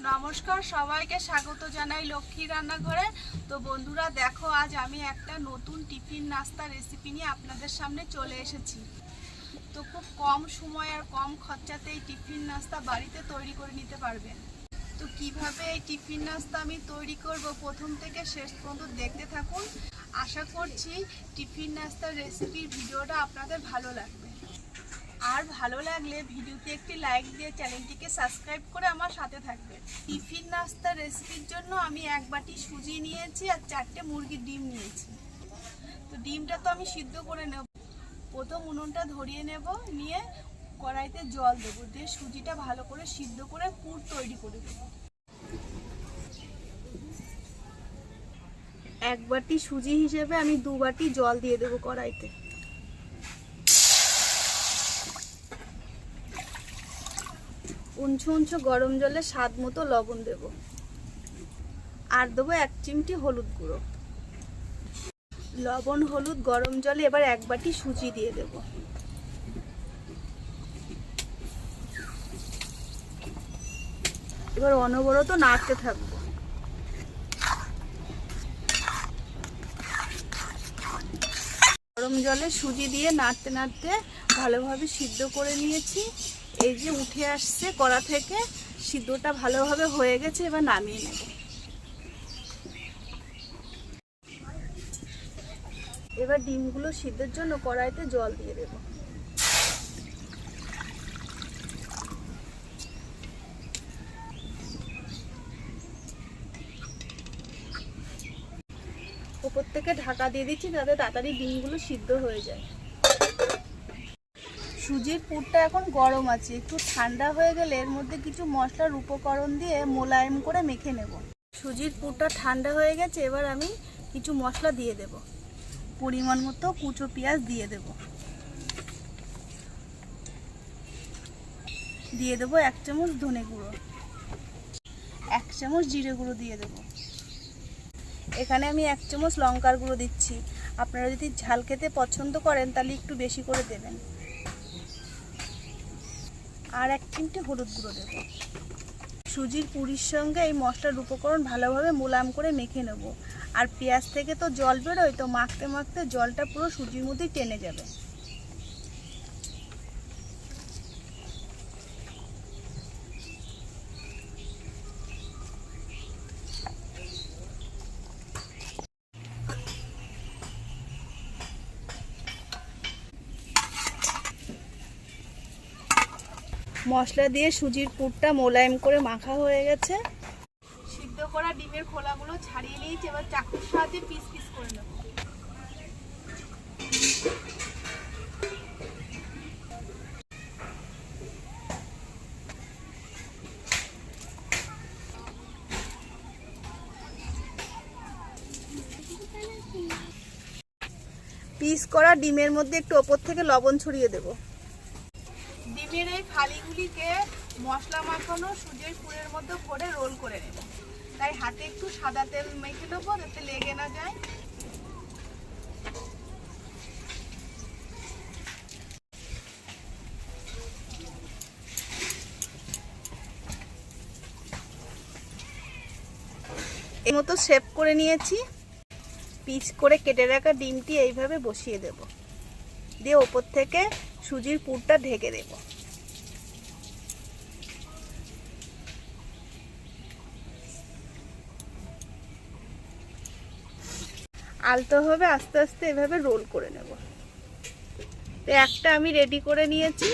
নমস্কার, সবাইকে স্বাগত জানাই লক্ষ্মী রান্নাঘরে। তো বন্ধুরা, দেখো, আজ আমি একটা নতুন টিফিন নাস্তা রেসিপি নিয়ে আপনাদের সামনে চলে এসেছি। তো খুব কম সময় আর কম খরচাতে এই টিফিন নাস্তা বাড়িতে তৈরি করে নিতে পারবেন। তো কীভাবে এই টিফিন নাস্তা আমি তৈরি করব প্রথম থেকে শেষ পর্যন্ত দেখতে থাকুন। আশা করছি টিফিন নাস্তার রেসিপির ভিডিওটা আপনাদের ভালো লাগবে। আর ভালো লাগলে ভিডিওতে একটি লাইক দিয়ে চ্যানেলটিকে সাবস্ক্রাইব করে আমার সাথে থাকবে। টিফিন নাস্তার রেসিপির জন্য আমি এক বাটি সুজি নিয়েছি আর চারটে মুরগির ডিম নিয়েছি। তো ডিমটা তো আমি সিদ্ধ করে নেব। প্রথম উনুনটা ধরিয়ে নেব, নিয়ে কড়াইতে জল দেবো। দিয়ে সুজিটা ভালো করে সিদ্ধ করে পুর তৈরি করে দেবো এক বাটি সুজি হিসেবে আমি দু বাটি জল দিয়ে দেবো কড়াইতে। উঞ্চু উঞ্চু গরম জলে স্বাদ মতো লবণ দেব। আর দেবো এক চিমটি হলুদ গুঁড়ো। লবণ হলুদ গরম জলে এবার এক বাটি সুজি দিয়ে দেব। এবার অনবরত নাড়তে থাকব। গরম জলে সুজি দিয়ে নাড়তে নাড়তে ভালোভাবে সিদ্ধ করে নিয়েছি। এই যে উঠে আসছে কড়া থেকে, সিদ্ধটা ভালোভাবে হয়ে গেছে, এবার নামিয়ে নেব। এবার ডিমগুলো সিদ্ধের জন্য কড়াইতে জল দিয়ে দেব। উপর থেকে ঢাকা দিয়ে দিচ্ছি, যাতে তাড়াতাড়ি ডিমগুলো সিদ্ধ হয়ে যায়। সুজির পুরটা এখন গরম আছে। একটু ঠান্ডা হয়ে গেলে এর মধ্যে কিছু মশলার উপকরণ দিয়ে মোলায়েম করে মেখে নেব। সুজির পুরটা ঠান্ডা হয়ে গেছে, এবার আমি কিছু মশলা দিয়ে দেব। পরিমাণ মতো কুচো পেঁয়াজ দিয়ে দেব। দিয়ে দেবো এক চামচ ধনে গুঁড়ো। এক চামচ জিরে গুঁড়ো দিয়ে দেবো। এখানে আমি এক চামচ লঙ্কার গুঁড়ো দিচ্ছি। আপনারা যদি ঝাল খেতে পছন্দ করেন, তাহলে একটু বেশি করে দেবেন। আর এক চিমটে হলুদ গুঁড়ো দেবো। সুজির পুরির সঙ্গে এই মশলার উপকরণ ভালোভাবে মোলাম করে মেখে নেব। আর পেঁয়াজ থেকে তো জল বেরোয়, তো মাখতে মাখতে জলটা পুরো সুজির মধ্যেই টেনে যাবে। মশলা দিয়ে সুজির পুরটা মোলায়েম করে মাখা হয়ে গেছে। সিদ্ধ করা ডিমের খোলাগুলো ছাড়িয়ে নিয়েছি এবার চাকুর সাহায্যে পিস পিস করে নেব। পিস করা ডিমের মধ্যে একটু ওপর থেকে লবণ ছড়িয়ে দেবো। ডিমের এই ফালিগুলিকে মশলা মাখানো সুজির পুরের মধ্যে ভরে রোল করে নেব। তাই হাতে একটু সাদা তেল মেখে দেবো যাতে লেগে না যায়। এই মতো শেপ করে নিয়েছি। পিচ করে কেটে রাখা ডিমটি এইভাবে বসিয়ে দেব। দিয়ে ওপর থেকে সুজির পুরটা ঢেকে দেব। আলতো হবে, আস্তে আস্তে এভাবে রোল করে নেব। তো একটা আমি রেডি করে নিয়েছি,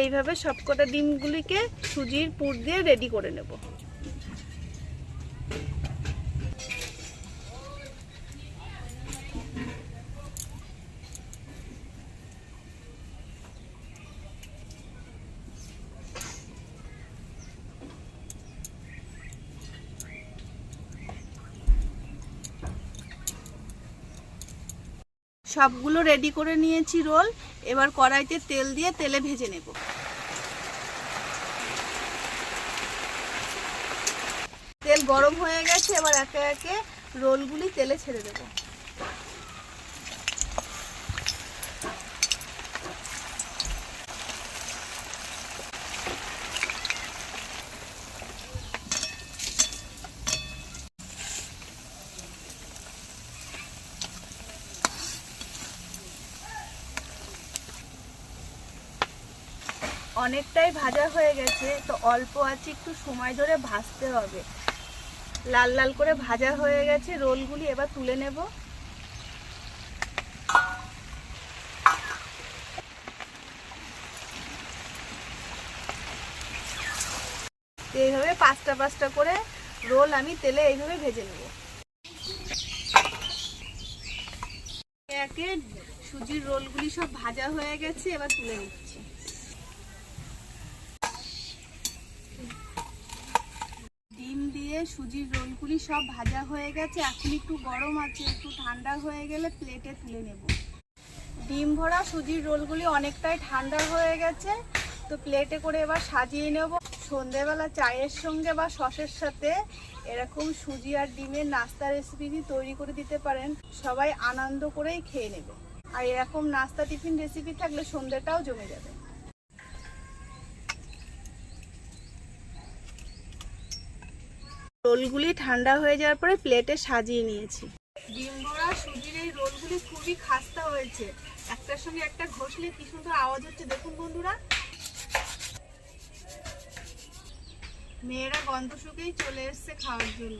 এইভাবে সবকটা ডিমগুলিকে সুজির পুর দিয়ে রেডি করে নেব। সবগুলো রেডি করে নিয়েছি রোল এবার কড়াইতে তেল দিয়ে তেলে ভেজে নেব। তেল গরম হয়ে গেছে, এবার একে একে রোলগুলি তেলে ছেড়ে দেব। অনেকটাই ভাজা হয়ে গেছে, তো অল্প আছে একটু সময় ধরে ভাজতে হবে। লাল লাল করে ভাজা হয়ে গেছে, রোলগুলি এবার তুলে নেব। এইভাবে পাঁচটা পাঁচটা করে রোল আমি তেলে এইভাবে ভেজে নেব। একে সুজির রোলগুলি সব ভাজা হয়ে গেছে, এবার তুলে নিচ্ছি ডিম দিয়ে সুজির রোলগুলি সব ভাজা হয়ে গেছে। এখন একটু গরম আছে, একটু ঠান্ডা হয়ে গেলে প্লেটে তুলে নেব। ডিম ভরা সুজির রোলগুলি অনেকটাই ঠান্ডা হয়ে গেছে, তো প্লেটে করে এবার সাজিয়ে নেব। সন্ধেবেলা চায়ের সঙ্গে বা সসের সাথে এরকম সুজি আর ডিমের নাস্তা রেসিপি তৈরি করে দিতে পারেন। সবাই আনন্দ করেই খেয়ে নেবে। আর এরকম নাস্তা টিফিন রেসিপি থাকলে সন্ধ্যেটাও জমে যাবে। রোলগুলি ঠান্ডা হয়ে যাওয়ার পরে প্লেটে সাজিয়ে নিয়েছি। ডিম ভরা সুজির এই রোলগুলি খুবই খাস্তা হয়েছে। একটার সঙ্গে একটা ঘষলে কি সুন্দর আওয়াজ হচ্ছে দেখুন বন্ধুরা। মেয়েরা গন্ধ শুকেই চলে এসছে খাওয়ার জন্য।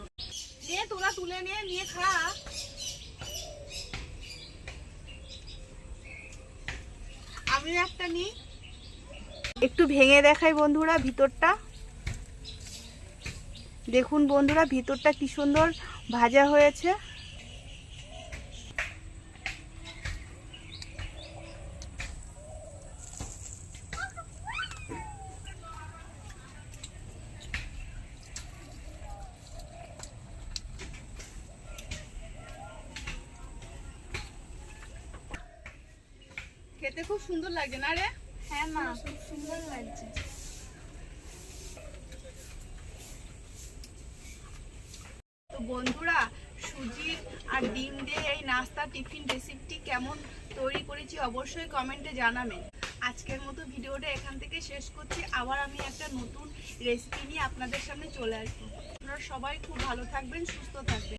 নিয়ে তোরা তুলে নিয়ে নিয়ে খা। আমিও একটা নিই। একটু ভেঙে দেখাই বন্ধুরা ভিতরটা। দেখুন বন্ধুরা, ভিতরটা কি সুন্দর ভাজা হয়েছে। খেতে খুব সুন্দর লাগছে না রে? হ্যাঁ মা, খুব সুন্দর লাগছে। বন্ধুরা সুজির আর ডিম দিয়ে এই নাস্তা টিফিন রেসিপিটি কেমন তৈরি করেছি অবশ্যই কমেন্টে জানাবেন। আজকের মতো ভিডিওটা এখান থেকে শেষ করছি। আবার আমি একটা নতুন রেসিপি নিয়ে আপনাদের সামনে চলে আসব। আপনারা সবাই খুব ভালো থাকবেন, সুস্থ থাকবেন।